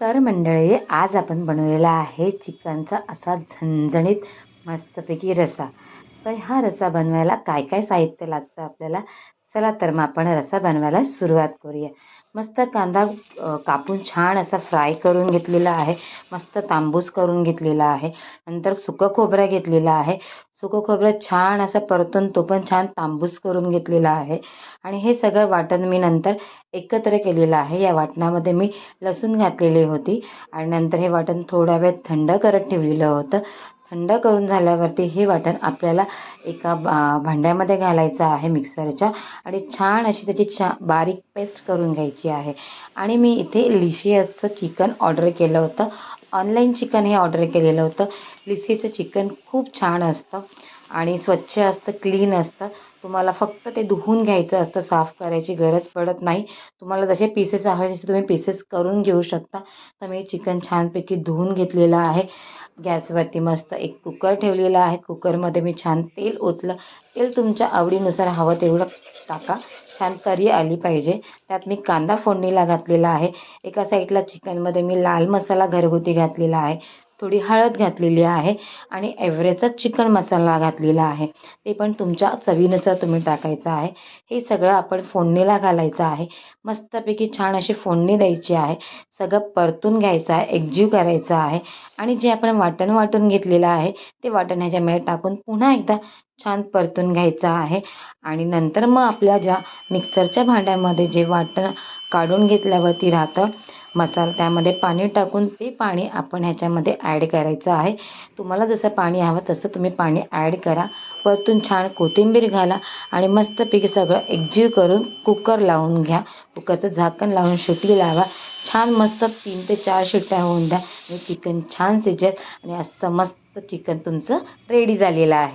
तर मंडळी आज आपण बनवलेला आहे चिकनचा असा झणझणीत मस्तपैकी रसा. तर हा रसा बनवायला काय काय साहित्य लागतं आपल्याला? चला तर मग आपण रसा बनवायला सुरुवात करूया. मस्त कांदा कापून छान असा फ्राय करून घेतलेला आहे. मस्त तांबूस करून घेतलेला आहे. नंतर सुकं खोबरं घेतलेलं आहे. सुकं खोबरं छान असं परतून तो पण छान तांबूस करून घेतलेला आहे. आणि हे सगळं वाटण मी नंतर एकत्र केलेलं आहे. या वाटणामध्ये मी लसूण घातलेली होती. आणि नंतर हे वाटण थोडा वेळ थंड करत ठेवलेलं होतं. थंड करून झाल्यावरती हे वाटण आपल्याला एका बा भांड्यामध्ये घालायचं आहे मिक्सरच्या. आणि छान अशी त्याची छा बारीक पेस्ट करून घ्यायची आहे. आणि मी इथे लिशियसचं चिकन ऑर्डर केलं होतं. ऑनलाईन चिकन हे ऑर्डर केलेलं होतं. लिसीचं चिकन खूप छान असतं आणि स्वच्छ असतं क्लीन असतं. तुम्हाला फक्त ते धुवून घ्यायचं असतं साफ करायची गरज पडत नाही. तुम्हाला जसे पीसेस हवे तसे तुम्ही पीसेस करून घेऊ शकता. तर मी चिकन छानपैकी धुवून घेतलेलं आहे. गॅसवरती मस्त एक कुकर ठेवलेला आहे. कुकरमध्ये मी छान तेल ओतलं. तेल तुमच्या आवडीनुसार हवं तेवढं टाका छान तरी आली पाहिजे. त्यात मी कांदा फोडणीला घातलेला आहे. एका साईडला चिकनमध्ये मी लाल मसाला घरगुती घातलेला आहे. थोडी हळद घातलेली आहे आणि एव्हरेजचा चिकन मसाला घातलेला आहे. ते पण तुमच्या चवीनुसार तुम्ही टाकायचं आहे. हे सगळं आपण फोडणीला घालायचं आहे. मस्तपैकी छान अशी फोडणी द्यायची आहे. सगळं परतून घ्यायचं आहे. एकजीव करायचं आहे. आणि जे आपण वाटण वाटून घेतलेलं आहे ते वाटण ह्याच्यामध्ये टाकून पुन्हा एकदा छान परतून घ्यायचं आहे. आणि नंतर मग आपल्या ज्या मिक्सरच्या भांड्यामध्ये जे वाटण काढून घेतल्यावरती राहतं मसाला त्यामध्ये पाणी टाकून ते पाणी आपण ह्याच्यामध्ये ॲड करायचं आहे. तुम्हाला जसं पाणी हवं तसं तुम्ही पाणी ॲड करा. वरतून छान कोथिंबीर घाला आणि मस्तपैकी सगळं एकजीव करून कुकर लावून घ्या. कुकरचं झाकण लावून शिटी लावा. छान मस्त तीन ते चार शिट्ट्या होऊन द्या. आणि चिकन छान शिजेल आणि असं मस्त चिकन तुमचं रेडी झालेलं आहे.